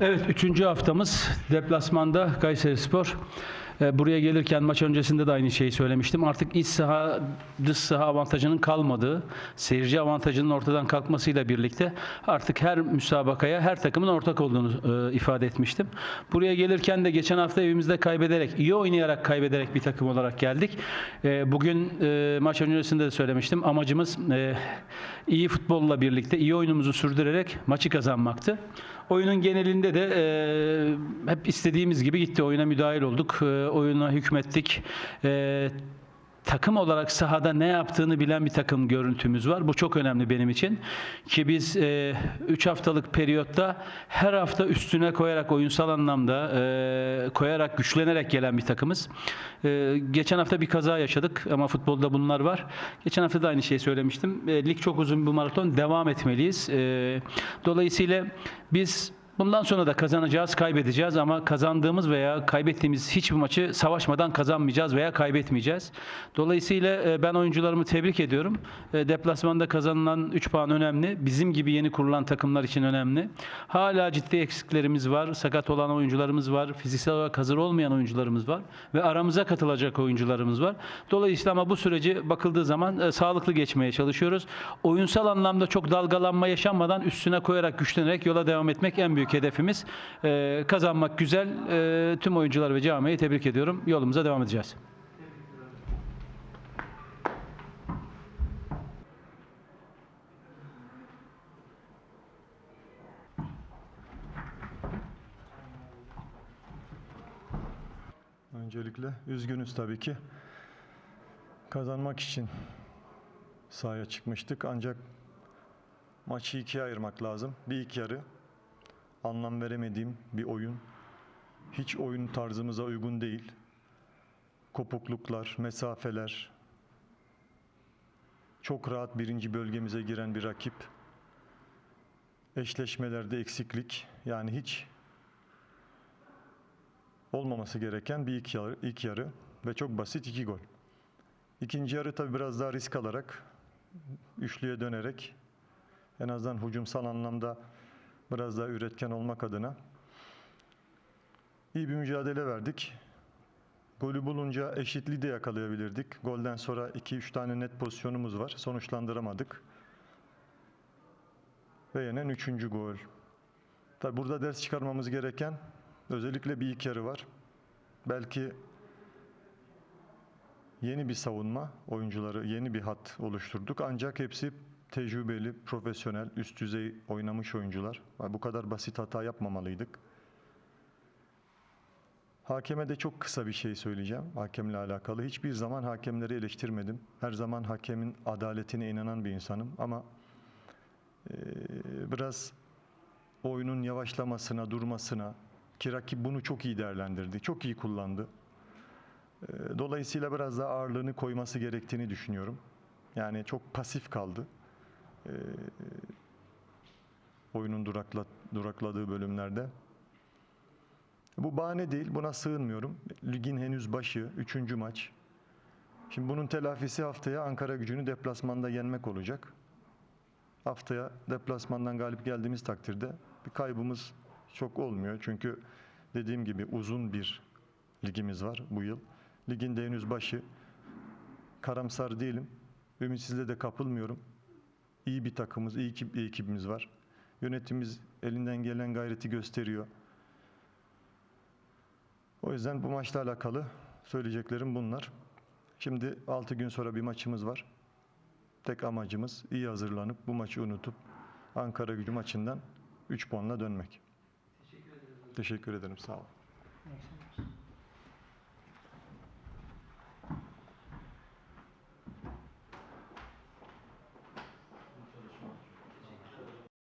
Evet, üçüncü haftamız deplasmanda Kayseri Spor. Ee, Buraya gelirken maç öncesinde de aynı şeyi söylemiştim. Artık iç saha, dış saha avantajının kalmadığı, seyirci avantajının ortadan kalkmasıyla birlikte artık her müsabakaya, her takımın ortak olduğunu e, ifade etmiştim. Buraya gelirken de geçen hafta evimizde kaybederek, iyi oynayarak kaybederek bir takım olarak geldik. E, Bugün e, maç öncesinde de söylemiştim. Amacımız e, iyi futbolla birlikte, iyi oyunumuzu sürdürerek maçı kazanmaktı. Oyunun genelinde de e, hep istediğimiz gibi gitti. Oyuna müdahil olduk. E, oyuna hükmettik. E, takım olarak sahada ne yaptığını bilen bir takım görüntümüz var. Bu çok önemli benim için. Ki biz 3 haftalık periyotta her hafta üstüne koyarak oyunsal anlamda e, koyarak güçlenerek gelen bir takımız. E, geçen hafta bir kaza yaşadık ama futbolda bunlar var. Geçen hafta da aynı şeyi söylemiştim. E, lig çok uzun bir maraton. Devam etmeliyiz. E, dolayısıyla biz Bundan sonra da kazanacağız, kaybedeceğiz ama kazandığımız veya kaybettiğimiz hiçbir maçı savaşmadan kazanmayacağız veya kaybetmeyeceğiz. Dolayısıyla e, ben oyuncularımı tebrik ediyorum. E, Deplasmanda kazanılan 3 puan önemli. Bizim gibi yeni kurulan takımlar için önemli. Hala ciddi eksiklerimiz var. Sakat olan oyuncularımız var. Fiziksel olarak hazır olmayan oyuncularımız var. Ve aramıza katılacak oyuncularımız var. Dolayısıyla ama bu süreci bakıldığı zaman e, sağlıklı geçmeye çalışıyoruz. Oyunsal anlamda çok dalgalanma yaşanmadan üstüne koyarak güçlenerek yola devam etmek en büyük hedefimiz. E, kazanmak güzel. E, tüm oyuncular ve camiayı tebrik ediyorum. Yolumuza devam edeceğiz. Öncelikle üzgünüz tabii ki. Kazanmak için sahaya çıkmıştık ancak maçı ikiye ayırmak lazım. Bir ilk yarı anlam veremediğim bir oyun. Hiç oyun tarzımıza uygun değil. Kopukluklar, mesafeler. Çok rahat birinci bölgemize giren bir rakip. Eşleşmelerde eksiklik. Yani hiç olmaması gereken bir ilk yarı, ilk yarı ve çok basit iki gol. İkinci yarı tabii biraz daha risk alarak, üçlüye dönerek en azından hücumsal anlamda biraz daha üretken olmak adına iyi bir mücadele verdik. Golü bulunca eşitliği de yakalayabilirdik. Golden sonra 2-3 tane net pozisyonumuz var. Sonuçlandıramadık. Ve yenen üçüncü gol. Tabi burada ders çıkarmamız gereken özellikle bir ilk yarı var. Belki yeni bir savunma oyuncuları, yeni bir hat oluşturduk. Ancak hepsi tecrübeli, profesyonel, üst düzey oynamış oyuncular. Bu kadar basit hata yapmamalıydık. Hakeme de çok kısa bir şey söyleyeceğim hakemle alakalı. Hiçbir zaman hakemleri eleştirmedim. Her zaman hakemin adaletine inanan bir insanım ama eee, biraz oyunun yavaşlamasına, durmasına ki rakip bunu çok iyi değerlendirdi, çok iyi kullandı. Eee, Dolayısıyla biraz daha ağırlığını koyması gerektiğini düşünüyorum. Yani çok pasif kaldı. Eee, oyunun durakla, durakladığı bölümlerde. Bu bahane değil, buna sığınmıyorum. Ligin henüz başı, üçüncü maç. Şimdi bunun telafisi haftaya Ankara gücünü deplasmanda yenmek olacak. Haftaya deplasmandan galip geldiğimiz takdirde bir kaybımız çok olmuyor. Çünkü dediğim gibi uzun bir ligimiz var bu yıl. Ligin de henüz başı. Karamsar değilim. Ümitsizliğe de kapılmıyorum. İyi bir takımımız, iyi ekip, bir ekibimiz var. Yönetimimiz elinden gelen gayreti gösteriyor. O yüzden bu maçla alakalı söyleyeceklerim bunlar. Şimdi 6 gün sonra bir maçımız var. Tek amacımız iyi hazırlanıp bu maçı unutup Ankara gücü maçından 3 puanla dönmek. Teşekkür ederim. Teşekkür ederim. Sağ olun.